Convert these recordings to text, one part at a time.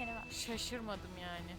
ver. Şaşırmadım yani.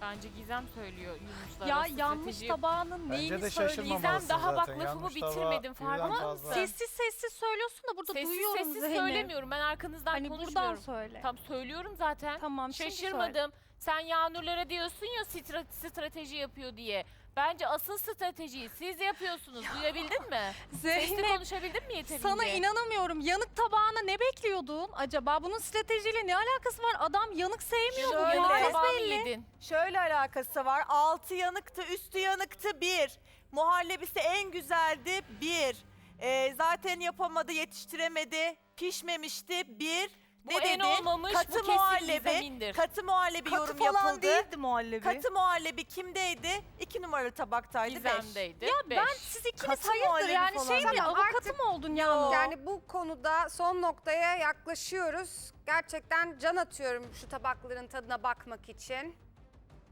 Bence Gizem söylüyor Yunus'la Ya arası yanmış strateji- tabağının Bence neyini de şaşırmamalısın Gizem daha bak zaten. lafımı Yanlış bitirmedim, birden farkında fazla. Sessiz sessiz söylüyorsun da burada Sessiz duyuyorum sessiz Zeynep. söylemiyorum. Ben arkanızdan Hani buradan konuşmuyorum. söyle. Tam söylüyorum zaten. Tamam şimdi söyle. Şaşırmadım. Sen Yağnurlara diyorsun ya stra- strateji yapıyor diye. Bence asıl stratejiyi siz yapıyorsunuz. Duyabildin mi? Sesli Zeynep konuşabildin mi yeterince? sana inanamıyorum. Yanık tabağına ne bekliyordun acaba? Bunun stratejiyle ne alakası var? Adam yanık sevmiyor bu. Şöyle. Bariz tabağımı belli. yedin. Şöyle alakası var. Altı yanıktı, üstü yanıktı bir. Muhallebisi en güzeldi bir. Ee, zaten yapamadı, yetiştiremedi, pişmemişti bir. Bu ne en dedin? olmamış, Katı bu kesin muhallebi. Gizemindir. Katı muhallebi Katı yorum falan yapıldı. değildi muhallebi. Katı muhallebi kimdeydi? İki numaralı tabaktaydı beş. Gizem'deydi. Ya Beş. ben siz ikiniz Katı hayırdır muhallebi yani falan. şey mi Tamam, avukatı artık- mı oldun ya? Yani bu konuda son noktaya yaklaşıyoruz. Gerçekten can atıyorum şu tabakların tadına bakmak için.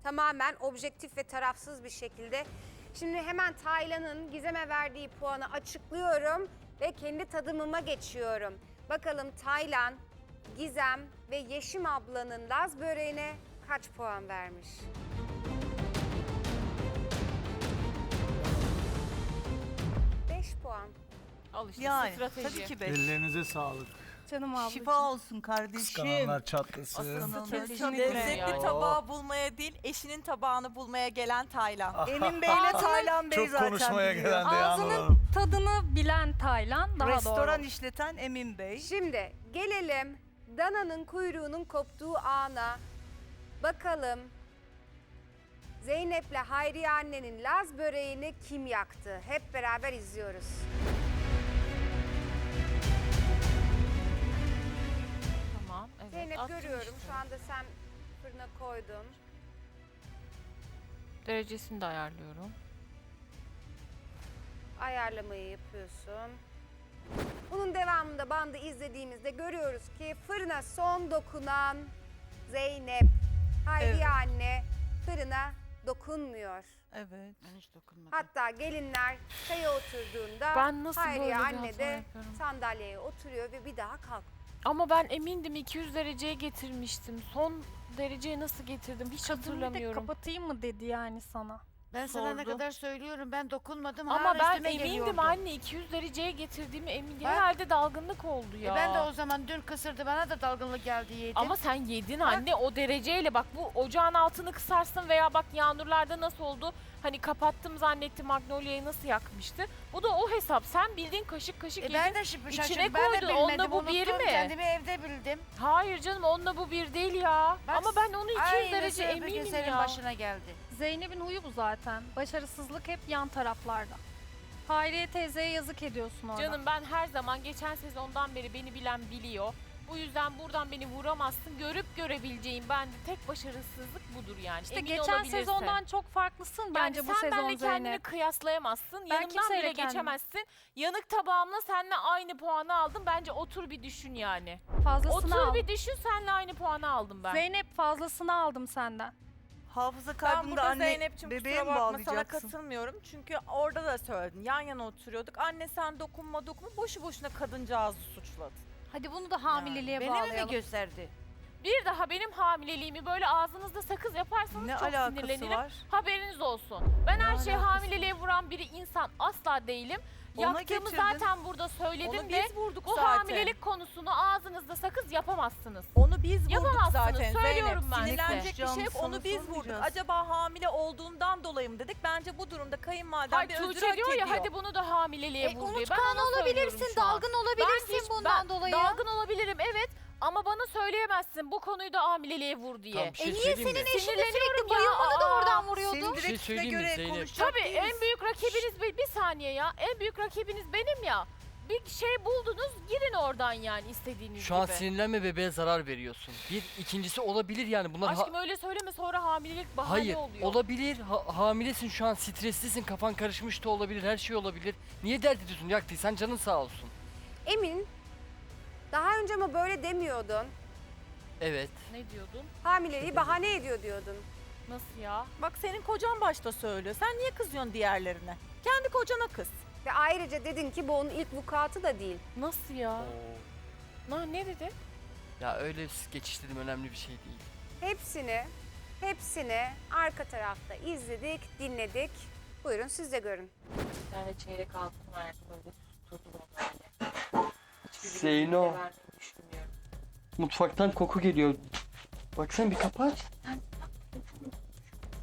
Tamamen objektif ve tarafsız bir şekilde. Şimdi hemen Taylan'ın Gizem'e verdiği puanı açıklıyorum ve kendi tadımıma geçiyorum. Bakalım Taylan, Gizem ve Yeşim ablanın Laz böreğine kaç puan vermiş? Beş puan. Al işte Yani strateji. tabii ki beş. Ellerinize sağlık. Canım ablacığım. Şifa olsun kardeşim. Kıskananlar çatlasın. Aslanım. Lezzetli yani. tabağı bulmaya değil, eşinin tabağını bulmaya gelen Taylan. Emin Bey'le Taylan Bey Çok zaten konuşmaya biliyor. gelen de Ağzının tadını bilen Taylan daha Restoran doğru. işleten Emin Bey. Şimdi gelelim dananın kuyruğunun koptuğu ana. Bakalım Zeynep'le Hayriye annenin Laz böreğini kim yaktı? Hep beraber izliyoruz. Tamam. Evet. Zeynep attım görüyorum işte. şu anda sen fırına koydun. Derecesini de ayarlıyorum. Ayarlamayı yapıyorsun. Bunun devamında bandı izlediğimizde görüyoruz ki fırına son dokunan Zeynep. Hayriye Evet. anne fırına dokunmuyor. Evet. Hatta gelinler çaya oturduğunda Ben nasıl Hayriye böyle bir anne hata de yapıyorum? sandalyeye oturuyor ve bir daha kalk. Ama ben emindim 200 dereceye getirmiştim. Son dereceye nasıl getirdim hiç Kadın bir de hatırlamıyorum. kapatayım mı dedi yani sana. Ben sana ne Sordu. kadar söylüyorum ben dokunmadım Ama hala ben üstüme emindim geliyordu. anne 200 dereceye getirdiğimi emindim. Bak. Herhalde dalgınlık oldu E ya. ben de o zaman dün kısırdı bana da dalgınlık geldi yedim. Ama sen yedin anne o dereceyle bak bu ocağın altını kısarsın veya bak yağmurlarda nasıl oldu? Hani kapattım zannettim Magnolia'yı nasıl yakmıştı? Bu da o hesap. Sen bildiğin kaşık kaşık E yedin. ben de şıp İçine şaşırdım. Ben de koydun, bilmedim, bu bir unuttum. mi? Kendimi evde bildim. Hayır canım onunla bu bir değil ya. Bak, Ama ben onu 200 Aynısı derece öbür gün eminim senin ya. başına geldi. Zeynep'in huyu bu zaten. Başarısızlık hep yan taraflarda. Hayriye teyzeye yazık ediyorsun orada. Canım ben her zaman geçen sezondan beri beni bilen biliyor. Bu yüzden buradan beni vuramazsın. Görüp görebileceğim bende tek başarısızlık budur yani. İşte Emin geçen sezondan çok farklısın Yani bence bu sen sezon benimle kendini kıyaslayamazsın. Ben Yanımdan kimseyle bile kendimi- geçemezsin. Yanık tabağımla seninle aynı puanı aldım. Bence otur bir düşün yani. Fazlasını Otur al. bir düşün seninle aynı puanı aldım ben. Zeynep fazlasını aldım senden. Hafıza Ben kaybında burada anne Zeynep'ciğim bebeğe kusura mi bakma sana bağlayacaksın? katılmıyorum. Çünkü orada da söyledin. Yan yana oturuyorduk. Anne sen dokunma dokunma. Boşu boşuna kadıncağızı suçladın. Hadi bunu da hamileliğe Beni mi mi bağlayalım. gösterdi? Bir daha benim hamileliğimi böyle ağzınızda sakız yaparsanız Ne çok alakası sinirlenirim. var? Haberiniz olsun. Ben her şeyi alakası hamileliğe vuran biri insan asla değilim. Yaptığımı getirdin. zaten burada söyledim Onu de biz vurduk bu zaten. hamilelik konusunu ağzınızda sakız yapamazsınız. Onu biz vurduk Yapamazsınız, zaten söylüyorum Zeynep. ben size. Sinirlenecek bir şey yok. Onu biz vurduk. Acaba hamile olduğundan dolayı mı dedik? Bence bu durumda kayınvaliden Hayır bir özür Tuğçe hak diyor ya ediyor. hadi bunu da hamileliğe E, vur diyor. Ben unutkan ona söylüyorum olabilirsin, şu an. dalgın olabilirsin hiç- bundan ben dolayı. Dalgın olabilirim evet ama bana söyleyemezsin bu konuyu da hamileliğe vur diye. Tamam, bir şey E niye söyleyeyim senin eşin de sürekli Sinirleniyorum ya, bayılmanı da aa. oradan şey direktifine söyleyeyim mi göre Zeynep? konuşacak Tabii değiliz. en büyük rakibiniz bir, bir saniye ya. En büyük rakibiniz benim ya. Bir şey buldunuz girin oradan yani istediğiniz Şu an gibi. sinirlenme bebeğe zarar veriyorsun. Bir ikincisi olabilir yani bunlar ha- Aşkım öyle söyleme sonra hamilelik bahane Hayır oluyor. olabilir ha- hamilesin şu an streslisin kafan karışmış da olabilir her şey olabilir. Niye dert ediyorsun yaktıysan canın sağ olsun. Emin daha önce ama böyle demiyordun. Evet. Ne diyordun? Hamileliği bahane ediyor diyordun. Nasıl ya? Bak senin kocan başta söylüyor. Sen niye kızıyorsun diğerlerine? Kendi kocana kız. Ve ayrıca dedin ki bu onun ilk vukuatı da değil. Nasıl ya? Na, ne dedi? Ya öyle geçiştirdim önemli bir şey değil. Hepsini, hepsini arka tarafta izledik, dinledik. Buyurun siz de görün. Bir tane çeyrek altın verdim böyle. Hiçbir Zeyno. vermeyi düşünmüyorum. Mutfaktan koku geliyor. Baksana bir kapat.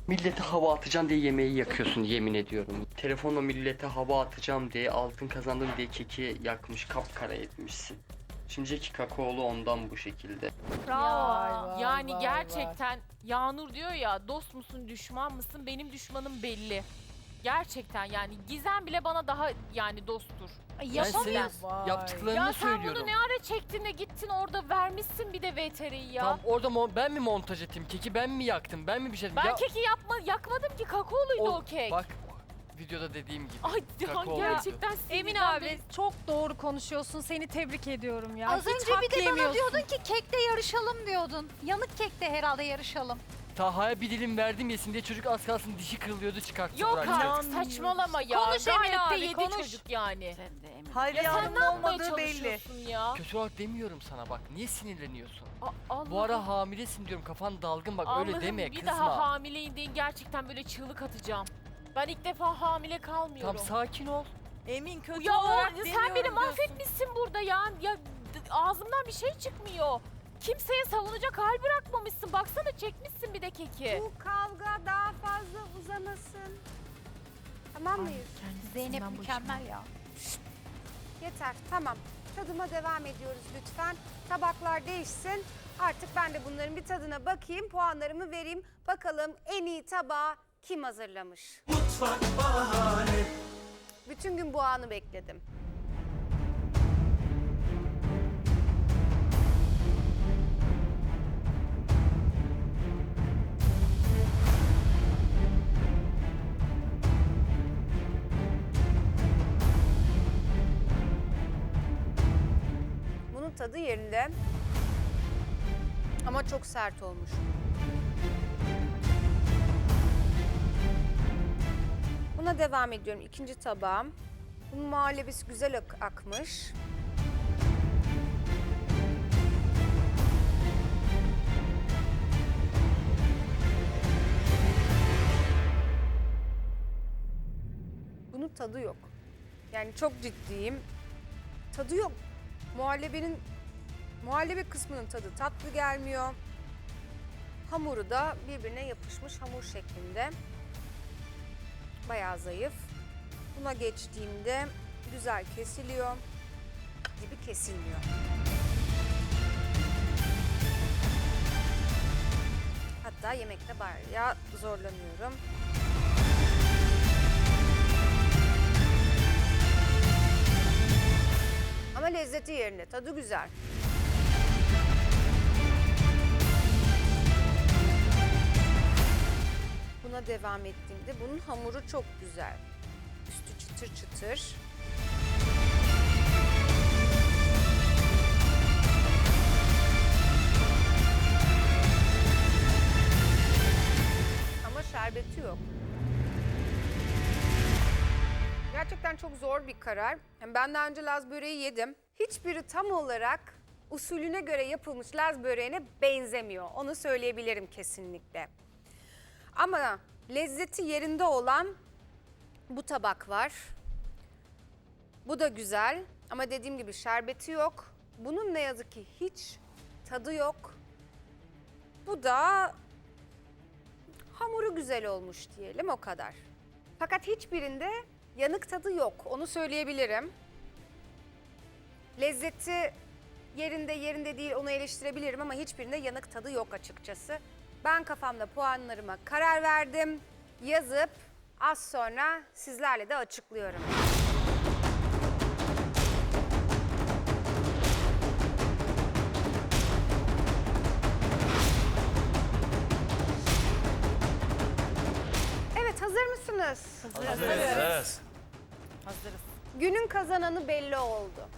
Millete hava atacağım diye yemeği yakıyorsun yemin ediyorum. Telefonla millete hava atacağım diye altın kazandım diye keki yakmış kapkara etmişsin. Şimdiki kakaolu ondan bu şekilde. Bravo. Yani gerçekten Yağnur diyor ya dost musun düşman mısın benim düşmanım belli. Gerçekten yani Gizem bile bana daha yani dosttur. Ay, Ben senin Yapamıyorsun. yaptıklarını Ya sen söylüyorum. bunu ne ara çektin de gittin orada vermişsin bir de VTR'yi ya. Tam orada mo- ben mi montaj ettim? Keki ben mi yaktım? Ben mi bir şey Ben Ya- keki yapma, yakmadım ki kakaoluydu o, O- kek. Bak videoda dediğim gibi. Ay ya gerçekten Emin sinirden abi beni- çok doğru konuşuyorsun. Seni tebrik ediyorum ya. Az Hiç önce hak bir de bana yemiyorsun. diyordun ki kekte yarışalım diyordun. Yanık kekte herhalde yarışalım. Taha'ya bir dilim verdim yesin diye çocuk az kalsın dişi kırılıyordu çıkarttı Yok bıraktı. artık saçmalama ya. Konuş Emin Gayet de abi, yedi konuş. çocuk yani. Sen de emin. Hayriye Ya sen yapmaya olmadığı belli. çalışıyorsun ya? Kötü olarak demiyorum sana bak. Niye sinirleniyorsun? A- Allah Bu ara hamilesin diyorum kafan dalgın bak öyle Allah'ım, deme bir kızma. daha hamileyim deyin gerçekten böyle çığlık atacağım. Ben ilk defa hamile kalmıyorum. Tam sakin ol. Emin kötü ya o- olarak sen demiyorum beni diyorsun. mahvetmişsin burada ya. Ya d- ağzımdan bir şey çıkmıyor. Kimseye savunacak hal bırakmamışsın. Keki. Bu kavga daha fazla uzamasın. Tamam mıyız? Zeynep mükemmel ya. Yeter, tamam. Tadıma devam ediyoruz lütfen. Tabaklar değişsin. Artık ben de bunların bir tadına bakayım, puanlarımı vereyim. Bakalım en iyi tabağı kim hazırlamış? Bütün gün bu anı bekledim. Tadı yerinde. Ama çok sert olmuş. Buna devam ediyorum. İkinci tabağım. Bunun muhallebisi güzel ak- akmış. Bunun tadı yok. Yani çok ciddiyim. Tadı yok. Muhallebenin muhallebi kısmının tadı tatlı gelmiyor. Hamuru da birbirine yapışmış hamur şeklinde. Bayağı zayıf. Buna geçtiğimde güzel kesiliyor gibi kesilmiyor. Hatta yemekte bayağı zorlanıyorum. Ama lezzeti yerinde, tadı güzel. Devam ettiğimde bunun hamuru çok güzel. Üstü çıtır çıtır. Ama şerbeti yok. Gerçekten çok zor bir karar. Ben daha önce Laz böreği yedim. Hiçbiri tam olarak usulüne göre yapılmış Laz böreğine benzemiyor. Onu söyleyebilirim kesinlikle. Ama lezzeti yerinde olan bu tabak var. Bu da güzel ama dediğim gibi şerbeti yok. Bunun ne yazık ki hiç tadı yok. Bu da hamuru güzel olmuş diyelim o kadar. Fakat hiçbirinde yanık tadı yok. Onu söyleyebilirim. Lezzeti yerinde yerinde değil onu eleştirebilirim ama hiçbirinde yanık tadı yok açıkçası. Ben kafamda puanlarıma karar verdim. Yazıp az sonra sizlerle de açıklıyorum. Evet hazır mısınız? Hazırız. Hazırız. Günün kazananı belli oldu.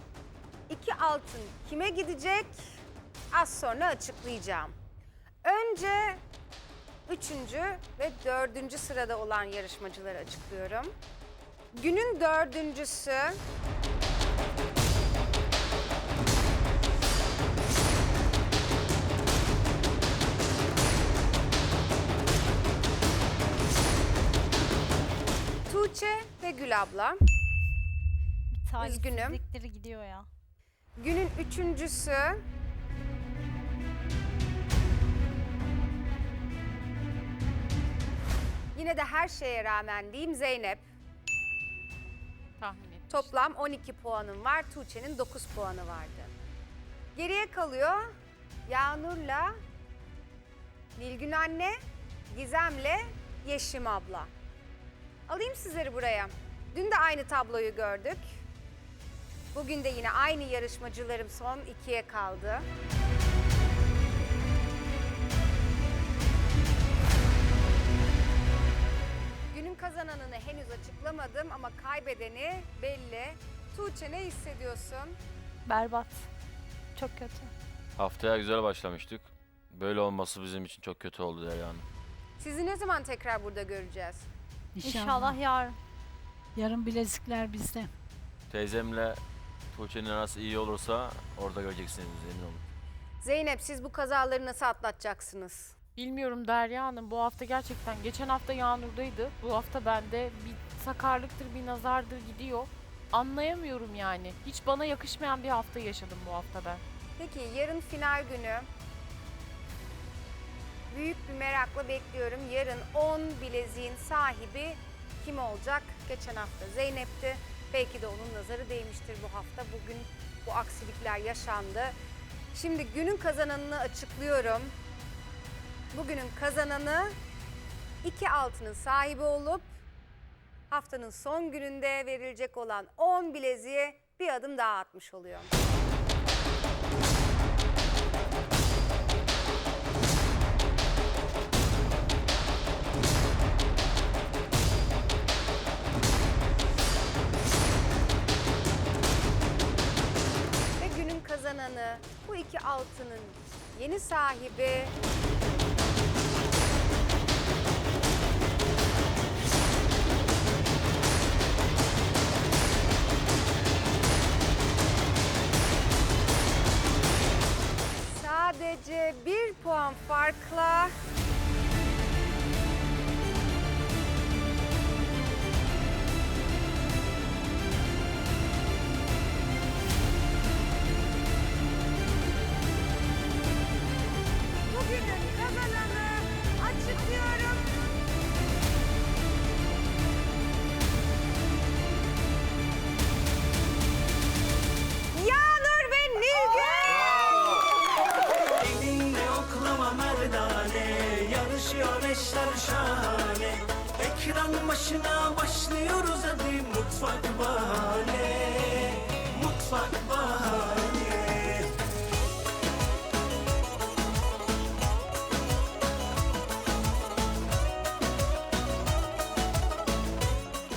İki altın kime gidecek? Az sonra açıklayacağım. Önce üçüncü ve dördüncü sırada olan yarışmacıları açıklıyorum. Günün dördüncüsü... Tuğçe ve Gül abla. Bir Üzgünüm. gidiyor ya. Günün üçüncüsü Yine de her şeye rağmen diyeyim Zeynep. Tahmin et. Toplam 12 puanım var. Tuğçe'nin 9 puanı vardı. Geriye kalıyor Yağnur'la Nilgün anne, Gizem'le Yeşim abla. Alayım sizleri buraya. Dün de aynı tabloyu gördük. Bugün de yine aynı yarışmacılarım son ikiye kaldı. Kazananını henüz açıklamadım ama kaybedeni belli. Tuğçe ne hissediyorsun? Berbat. Çok kötü. Haftaya güzel başlamıştık. Böyle olması bizim için çok kötü oldu Derya Hanım. Sizi ne zaman tekrar burada göreceğiz? İnşallah yarın. Yarın bilezikler bizde. Teyzemle Tuğçe'nin arası iyi olursa orada göreceksiniz emin olun. Zeynep siz bu kazaları nasıl atlatacaksınız? Bilmiyorum Derya Hanım bu hafta gerçekten geçen hafta Yağnur'daydı. Bu hafta bende bir sakarlıktır bir nazardır gidiyor. Anlayamıyorum yani. Hiç bana yakışmayan bir hafta yaşadım bu hafta ben. Peki yarın final günü. Büyük bir merakla bekliyorum. Yarın 10 bileziğin sahibi kim olacak? Geçen hafta Zeynep'ti. Belki de onun nazarı değmiştir bu hafta. Bugün bu aksilikler yaşandı. Şimdi günün kazananını açıklıyorum. Bugünün kazananı iki altının sahibi olup haftanın son gününde verilecek olan 10 bileziğe bir adım daha atmış oluyor. Ve günün kazananı bu iki altının yeni sahibi bir puan farkla Mutfak bahane Mutfak bahane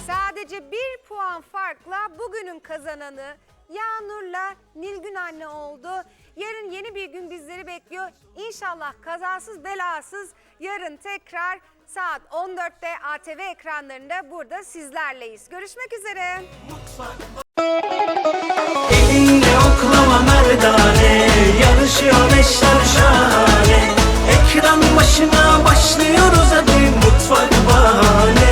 Sadece bir puan farkla bugünün kazananı Yağnur'la Nilgün anne oldu. Yarın yeni bir gün bizleri bekliyor. İnşallah kazasız belasız yarın tekrar saat 14'te ATV ekranlarında burada sizlerleyiz. Görüşmek üzere. Elinde oklama merdane Yarışıyor eşler şahane Ekran başına başlıyoruz hadi Mutfak bahane